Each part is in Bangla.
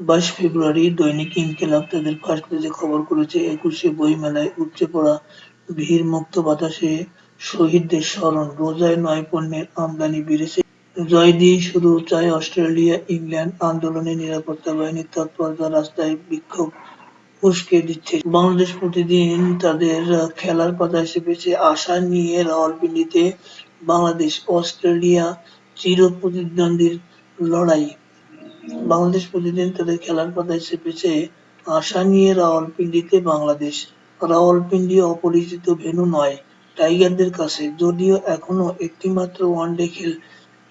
বাইশ ফেব্রুয়ারি দৈনিক ইনকিলাব তাদের ফার্স্ট পেজে খবর করেছে, একুশে বইমেলায় উপচে পড়া ভিড় মুক্ত বাতাসে শহীদদের স্মরণ। রোজায় নয় পণ্যের আমদানি বেড়েছে। জয় দিয়ে শুরু চায় অস্ট্রেলিয়া, ইংল্যান্ড, আন্দোলনে নিরাপত্তা বাহিনীর তৎপরতা রাস্তায় বিক্ষোভ উস্কে দিচ্ছে। বাংলাদেশ প্রতিদিন তাদের খেলার পাতায় চেপেছে আশা নিয়ে রাওয়ালপিন্ডিতে বাংলাদেশ অস্ট্রেলিয়া চির প্রতিদ্বন্দ্বীর লড়াই। বাংলাদেশ প্রতিদিন তাদের খেলার পাতায় চেপেছে আশা নিয়ে রাওয়ালপিন্ডিতে বাংলাদেশ। রাওয়ালপিন্ডি অপরিচিত ভেন্যু নয়, টাইগারদের কাছে। যদিও এখনও একটিমাত্র ওয়ানডে খেল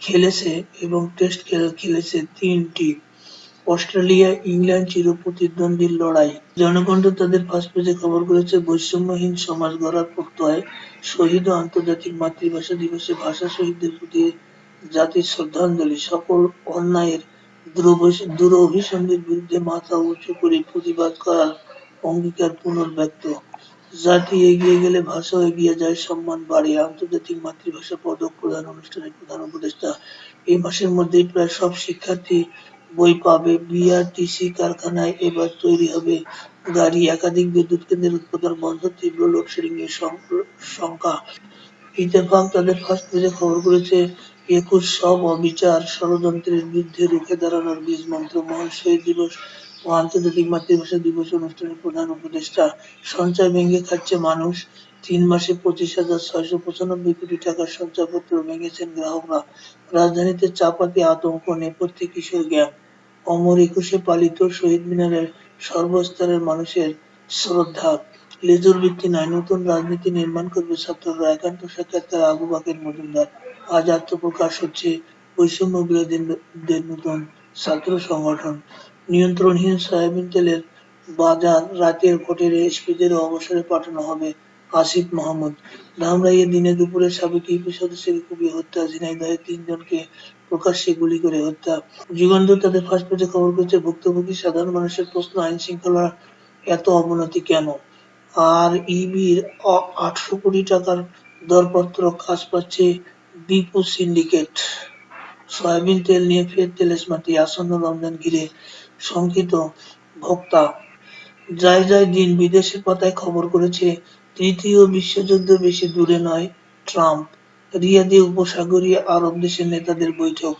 খেলেছে এবং টেস্ট খেল খেলেছে তিনটি। অস্ট্রেলিয়া, ইংল্যান্ড চিরপ্রতিদ্বন্দ্বীর লড়াই। জনকণ্ঠ তাদের ফার্স্ট পেজে খবর করেছে, বৈষম্যহীন সমাজ গড়ার প্রত্যয়। শহীদ ও আন্তর্জাতিক মাতৃভাষা দিবসে ভাষা শহীদদের প্রতি জাতির শ্রদ্ধাঞ্জলি। সকল অন্যায়ের দুরভিসন্ধির বিরুদ্ধে মাথা উঁচু করে প্রতিবাদ করার অঙ্গীকার পুনর্ব্যক্ত। জাতি এগিয়ে গেলে ভাষাও এগিয়ে যায়, সম্মান বাড়ে। আন্তর্জাতিক মাতৃভাষা পদক প্রদান অনুষ্ঠানের প্রধান উপদেষ্টা। এই মাসের মধ্যেই প্রায় সব শিক্ষার্থী বই পাবে। বিআরটিসি কারখানায় এবার তৈরি হবে গাড়ি। একাধিক বিদ্যুৎ কেন্দ্রের উৎপাদন বন্ধ, তীব্র লোডশেডিং এর শঙ্কা ইত্তেফাক, তাদের ফার্স্ট পেজে খবর করেছে একুশ সব অবিচার ষড়যন্ত্রের বিরুদ্ধে রুখে দাঁড়ানোর বীজ মন্ত্র মহান শহীদ দিবস ও আন্তর্জাতিক মাতৃভাষা দিবস অনুষ্ঠানের প্রধান উপদেষ্টা সঞ্চয় ভেঙে খাচ্ছে মানুষ। তিন মাসে পঁচিশ হাজার ছয়শো পঁচানব্বই কোটি টাকার সঞ্চয়পত্র ভেঙেছেন গ্রাহকরা। রাজধানীতে চাপাতি আতঙ্ক নেপথ্যে কিশোর গ্যাং। অমর একুশে পালিত শহীদ মিনারের সর্বস্তরের মানুষের শ্রদ্ধা। লেজুর ভিত্তি নয় নতুন রাজনীতি নির্মাণ করবে ছাত্ররা। একান্ত সাক্ষাৎকার আবু বাকের মজুমদার। আজ আত্মপ্রকাশ হচ্ছে বৈষম্য বিরোধীদের নতুন ছাত্র সংগঠন। নিয়ন্ত্রণহীন সয়াবিন তেলের বাজার রাতের ভোটের এসপিদের অবসরে পাঠানো হবে আসিফ মাহমুদ। ধামরাইয়ে দিনে দুপুরে সাবেক ইউপি সদস্যের কুপিয়ে হত্যা, ঝিনাইদহে তিনজনকে প্রকাশ্যে গুলি করে হত্যা। যুগান্তর তাদের পেজে খবর করছে ভুক্তভোগী সাধারণ মানুষের প্রশ্ন আইন শৃঙ্খলার এত অবনতি কেন? আর ইবির আটশো কোটি টাকার দরপত্র কাজ পাচ্ছে বিপু সিন্ডিকেট সয়াবিন তেল নিয়ে ফের তেলেসমাটি আসন্ন রমজান ঘিরে শঙ্কিত ভোক্তা। যায় যায় দিন বিদেশের পাতায় খবর করেছে, তৃতীয় বিশ্বযুদ্ধ বেশি দূরে নয়, ট্রাম্প। রিয়াদে উপসাগরীয় আরব দেশের নেতাদের বৈঠক।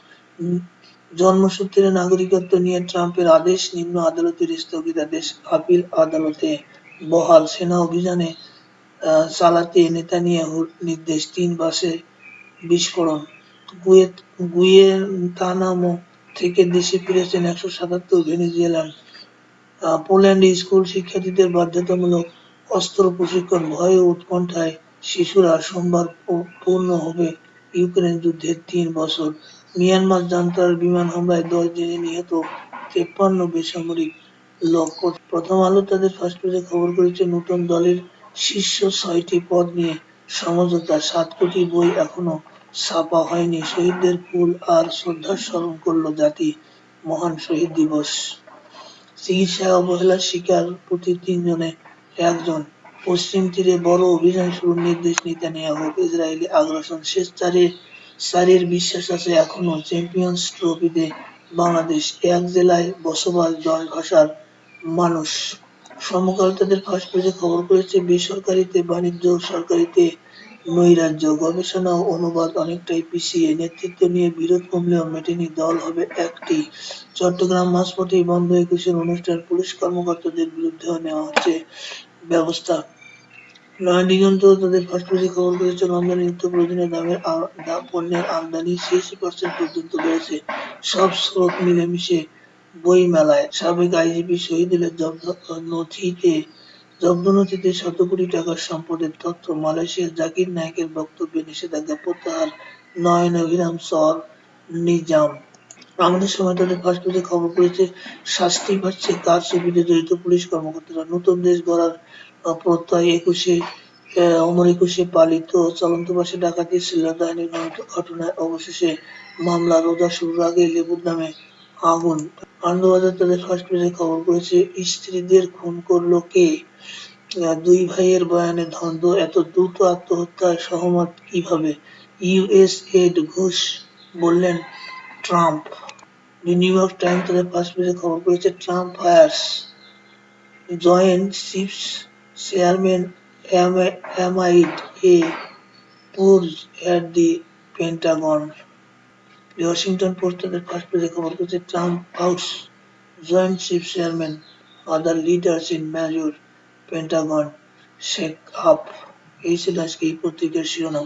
জন্মসূত্রে নাগরিকত্ব নিয়ে ট্রাম্পের আদেশ, নিম্ন আদালতের স্থগিতাদেশ, আপিল আদালতে। বহাল সেনা অভিযানে চালাতে নেতা নিয়ে নির্দেশ। তিন বাসে বিস্ফোরণ গুয়েন্তানামো থেকে দেশে ফিরেছেন একশো সাতাত্তর ভেনেজুয়েলান পোল্যান্ডে স্কুল শিক্ষার্থীদের বাধ্যতামূলক অস্ত্র প্রশিক্ষণ, ভয় ও উৎকণ্ঠায় শিশুরা সোমবার পূর্ণ হবে ইউক্রেন যুদ্ধের তিন বছর। মিয়ানমার জান্তার বিমান হামলায় দশ দিনে নিহত তেপ্পান্ন বেসামরিক লোক। প্রথম আলো তাদের ফার্স্ট পেজে খবর করেছে, নতুন দলের শীর্ষ ছয়টি পদ নিয়ে সমঝোতা সাত কোটি বই এখনও ছাপা হয়নি। শহীদদের ফুল আর শ্রদ্ধা স্মরণ করল জাতি। মহান শহীদ দিবস। চিকিৎসায় অবহেলার শিকার প্রতি তিনজনে একজন। পশ্চিম তীরে বড় অভিযান শুরুর নির্দেশ নিতে নেওয়া হোক। ইসরায়েলি আগ্রাসন শেষ চারের চারের বিশ্বাস আছে এখনও। চ্যাম্পিয়ন্স ট্রফিতে বাংলাদেশ এক জেলায় বসবাস দশ ভাষার মানুষ। সমকাল তাদের ফার্স্ট পেজে খবর করেছে বেসরকারিতে, বাণিজ্য সরকারিতে নৈরাজ্য গবেষণা ও অনুবাদ অনেকটাই পিছিয়ে। নেতৃত্ব নিয়ে বিরোধ কমলেও মেটেনি দল। হবে একটি। চট্টগ্রাম মাঝপথেই বন্ধ একুশের অনুষ্ঠান পুলিশ কর্মকর্তাদের বিরুদ্ধেও নেওয়া হচ্ছে ব্যবস্থা। নয়াদিগন্ত তাদের ফার্স্ট খবর করেছে রমজানে নিত্য প্রয়োজনীয় দামের পণ্যের আমদানি ছিয়াশি পার্সেন্ট পর্যন্ত বেড়েছে। সব স্রোত মিলেমিশে বই মেলায় সাবেক আইজিপি শহীদুলের জব্দ নথিতে জব্দ নথিতে শত কোটি টাকার সম্পদের তথ্য, মালয়েশিয়ার জাকির নায়েকের বক্তব্যে নিষেধাজ্ঞা প্রত্যাহার, নয়ন অভিরাম সর নিজাম। আমাদের সময় ফার্স্ট পেজে খবর করেছে শাস্তি পাচ্ছে কার ছবিতে জড়িত পুলিশ কর্মকর্তারা? নতুন দেশ গড়ার প্রত্যয় একুশে অমর একুশে পালিত চলন্ত বাসে ডাকাতি শ্লীলতাহানির ঘটনায় অবশেষে মামলা রোজা শুরুর আগে লেবুর নামে আগুন আনন্দবাজার তাদের ফার্স্ট পেজে খবর করেছে। স্ত্রীদের খুন করল কে? দুই ভাইয়ের বয়ানে ধন্দ এত দ্রুত আত্মহত্যায় সহমত কীভাবে? ইউএস এড ঘুষ বললেন, ট্রাম্প। নিউ ইয়র্ক টাইমস তাদের ফার্স্ট পেজে খবর করেছে Trump fires joint chiefs chairman amid a purge at the Pentagon. The Washington Post তাদের ফার্স্ট খবর করছে Trump ousts joint chief chairman other leaders in major Pentagon shake up এই ছিল আজকে এই পত্রিকার শিরোনাম।